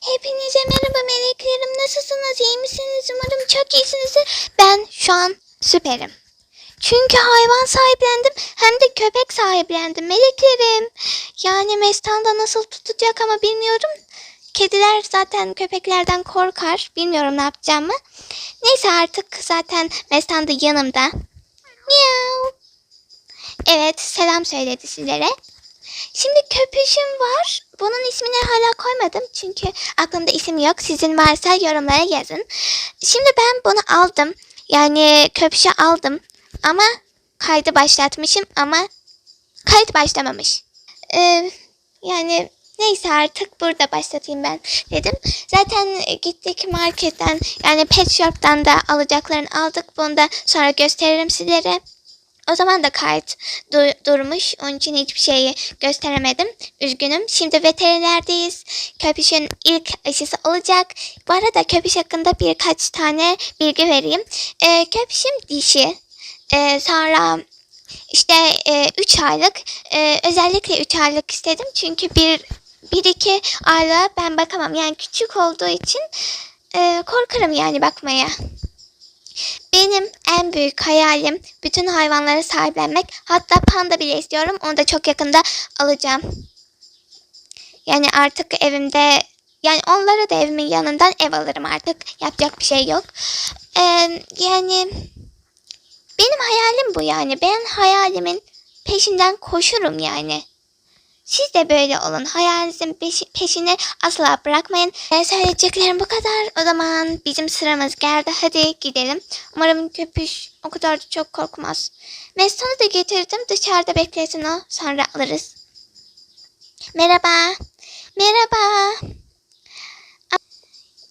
Hepinize merhaba meleklerim. Nasılsınız? İyi misiniz? Umarım çok iyisinizdir. Ben şu an süperim. Çünkü hayvan sahiplendim hem de köpek sahiplendim meleklerim. Yani Mestan'da nasıl tutacak ama bilmiyorum. Kediler zaten köpeklerden korkar. Bilmiyorum ne yapacağımı. Neyse artık zaten Mestan da yanımda. Miau. Evet selam söyledi sizlere. Şimdi köpüşüm var. Bunun ismini hala koymadım çünkü aklımda isim yok. Sizin varsa yorumlara yazın. Şimdi ben bunu aldım. Yani köpüşü aldım. Ama kaydı başlatmışım ama kayıt başlamamış. Ee, yani neyse artık burada başlatayım ben dedim. Zaten gittik marketten yani pet shop'tan da alacaklarını aldık. Bunu da sonra gösteririm sizlere. O zaman da kayıt du- durmuş. Onun için hiçbir şeyi gösteremedim. Üzgünüm. Şimdi veterinerdeyiz. Köpüşün ilk aşısı olacak. Bu arada köpüş hakkında birkaç tane bilgi vereyim. Ee, köpüşüm dişi. Ee, sonra işte 3 aylık. Ee, özellikle 3 aylık istedim. Çünkü bir, bir iki aylığa ben bakamam. Yani küçük olduğu için e, korkarım yani bakmaya. Benim en büyük hayalim bütün hayvanları sahiplenmek. Hatta panda bile istiyorum. Onu da çok yakında alacağım. Yani artık evimde yani onlara da evimin yanından ev alırım artık. Yapacak bir şey yok. Ee, yani benim hayalim bu yani. Ben hayalimin peşinden koşurum yani. Siz de böyle olun. Hayalinizin peşi- peşini asla bırakmayın. Ee, söyleyeceklerim bu kadar. O zaman bizim sıramız geldi. Hadi gidelim. Umarım köpüş o kadar da çok korkmaz. Mestan'ı da getirdim. Dışarıda beklesin o. Sonra alırız. Merhaba. Merhaba.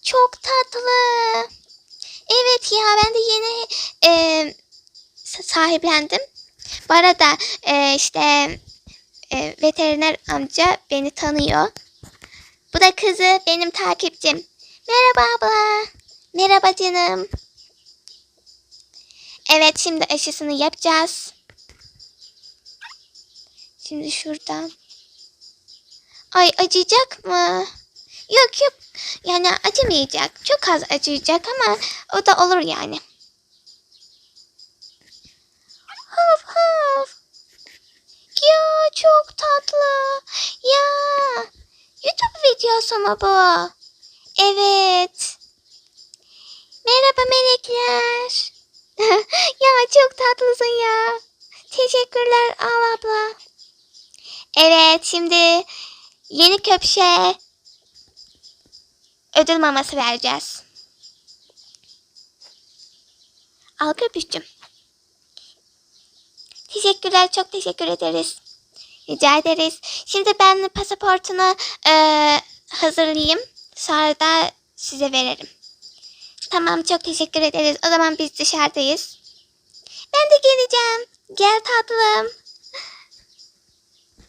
Çok tatlı. Evet ya ben de yeni e, sa- sahiplendim. Bu arada e, işte e, veteriner amca beni tanıyor. Bu da kızı benim takipçim. Merhaba abla. Merhaba canım. Evet şimdi aşısını yapacağız. Şimdi şuradan. Ay acıyacak mı? Yok yok. Yani acımayacak. Çok az acıyacak ama o da olur yani. Videosu mu bu? Evet. Merhaba melekler. ya çok tatlısın ya. Teşekkürler al abla. Evet şimdi yeni köpüşe ödül maması vereceğiz. Al köpüşçüm. Teşekkürler, çok teşekkür ederiz. Rica ederiz. Şimdi ben pasaportunu eee, hazırlayayım. Sonra da size veririm. Tamam, çok teşekkür ederiz. O zaman biz dışarıdayız. Ben de geleceğim. Gel tatlım.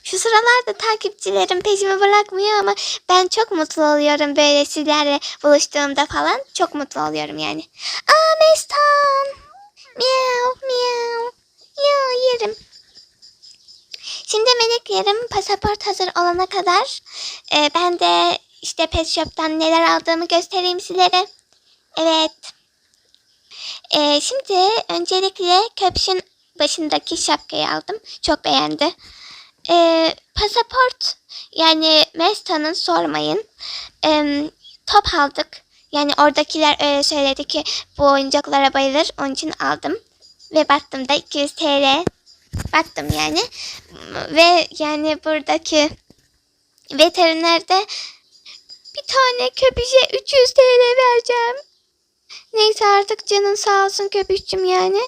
Şu sıralarda takipçilerim peşimi bırakmıyor ama ben çok mutlu oluyorum böyle sizlerle buluştuğumda falan. Çok mutlu oluyorum yani. Aa Mestan. Miau miau. Ya yerim. Şimdi meleklerim pasaport hazır olana kadar e, ben de işte pet shop'tan neler aldığımı göstereyim sizlere. Evet. E, şimdi öncelikle köpüşün başındaki şapkayı aldım. Çok beğendi. E, pasaport yani Mesta'nın sormayın. E, top aldık. Yani oradakiler öyle söyledi ki bu oyuncaklara bayılır. Onun için aldım. Ve baktım da 200 TL. Baktım yani. Ve yani buradaki veterinerde bir tane köpüşe 300 TL vereceğim. Neyse artık canın sağ olsun köpüşçüm yani.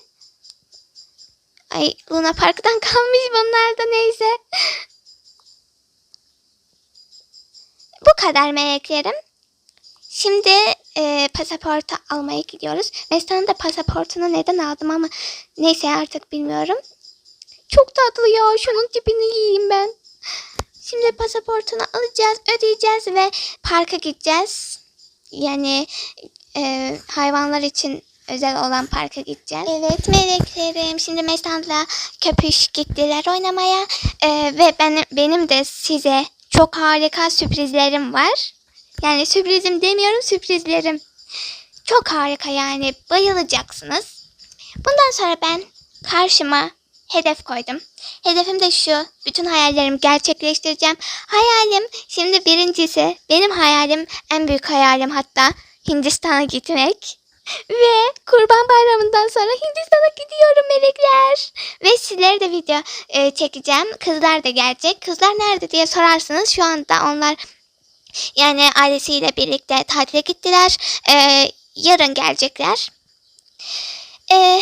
Ay Luna Park'tan kalmış bunlar da neyse. Bu kadar meleklerim. Şimdi e, pasaportu almaya gidiyoruz. Mesut'un da pasaportunu neden aldım ama neyse artık bilmiyorum. Çok tatlı ya. Şunun tipini yiyeyim ben. Şimdi pasaportunu alacağız, ödeyeceğiz ve parka gideceğiz. Yani e, hayvanlar için özel olan parka gideceğiz. Evet meleklerim. Şimdi Mestan'la köpüş gittiler oynamaya. Ee, ve benim, benim de size çok harika sürprizlerim var. Yani sürprizim demiyorum sürprizlerim. Çok harika yani bayılacaksınız. Bundan sonra ben karşıma hedef koydum. Hedefim de şu. Bütün hayallerimi gerçekleştireceğim. Hayalim şimdi birincisi benim hayalim en büyük hayalim hatta Hindistan'a gitmek. Ve Kurban Bayramı'ndan sonra Hindistan'a gidiyorum melekler. Ve sizlere de video e, çekeceğim. Kızlar da gelecek. Kızlar nerede diye sorarsınız. Şu anda onlar yani ailesiyle birlikte tatile gittiler. E, yarın gelecekler. E,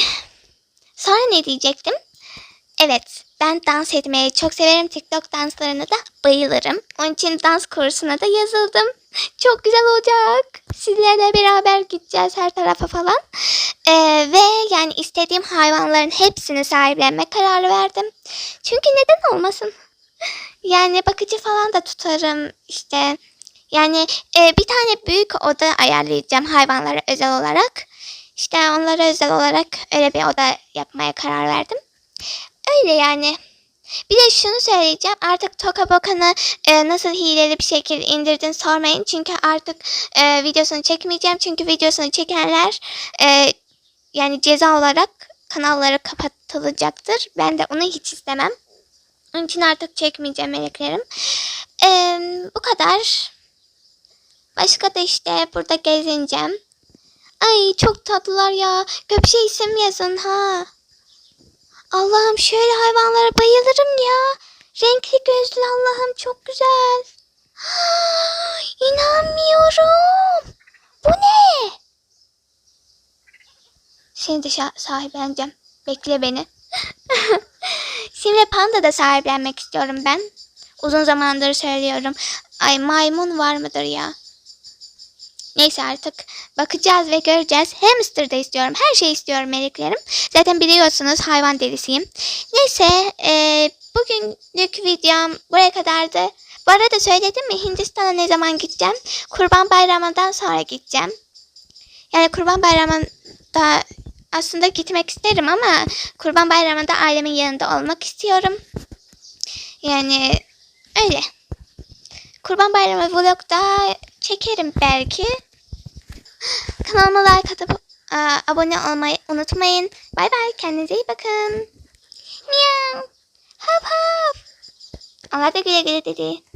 sonra ne diyecektim? Evet, ben dans etmeyi çok severim. TikTok danslarına da bayılırım. Onun için dans kursuna da yazıldım. Çok güzel olacak. Sizlerle beraber gideceğiz her tarafa falan. Ee, ve yani istediğim hayvanların hepsini sahiplenme kararı verdim. Çünkü neden olmasın? Yani bakıcı falan da tutarım işte. Yani e, bir tane büyük oda ayarlayacağım hayvanlara özel olarak. İşte onlara özel olarak öyle bir oda yapmaya karar verdim. Öyle yani. Bir de şunu söyleyeceğim. Artık Toka Bokan'ı e, nasıl hileli bir şekilde indirdin sormayın. Çünkü artık e, videosunu çekmeyeceğim. Çünkü videosunu çekenler e, yani ceza olarak kanalları kapatılacaktır. Ben de onu hiç istemem. Onun için artık çekmeyeceğim meleklerim. E, bu kadar. Başka da işte burada gezineceğim. Ay çok tatlılar ya. Gökçe isim yazın ha. Allah'ım şöyle hayvanlara bayılırım ya. Renkli gözlü Allah'ım çok güzel. İnanmıyorum. Bu ne? Seni de sahipleneceğim. Bekle beni. Şimdi panda da sahiplenmek istiyorum ben. Uzun zamandır söylüyorum. Ay maymun var mıdır ya? Neyse artık bakacağız ve göreceğiz. Hamster de istiyorum. Her şeyi istiyorum meleklerim. Zaten biliyorsunuz hayvan delisiyim. Neyse e, bugünlük videom buraya kadardı. Bu arada söyledim mi Hindistan'a ne zaman gideceğim? Kurban Bayramı'ndan sonra gideceğim. Yani Kurban Bayramı'nda aslında gitmek isterim ama Kurban Bayramı'nda ailemin yanında olmak istiyorum. Yani öyle. Kurban Bayramı vlogda çekerim belki. Kanalıma like atıp aa, abone olmayı unutmayın. Bay bay kendinize iyi bakın. Miau. Hap hap. Onlar da güle güle dedi.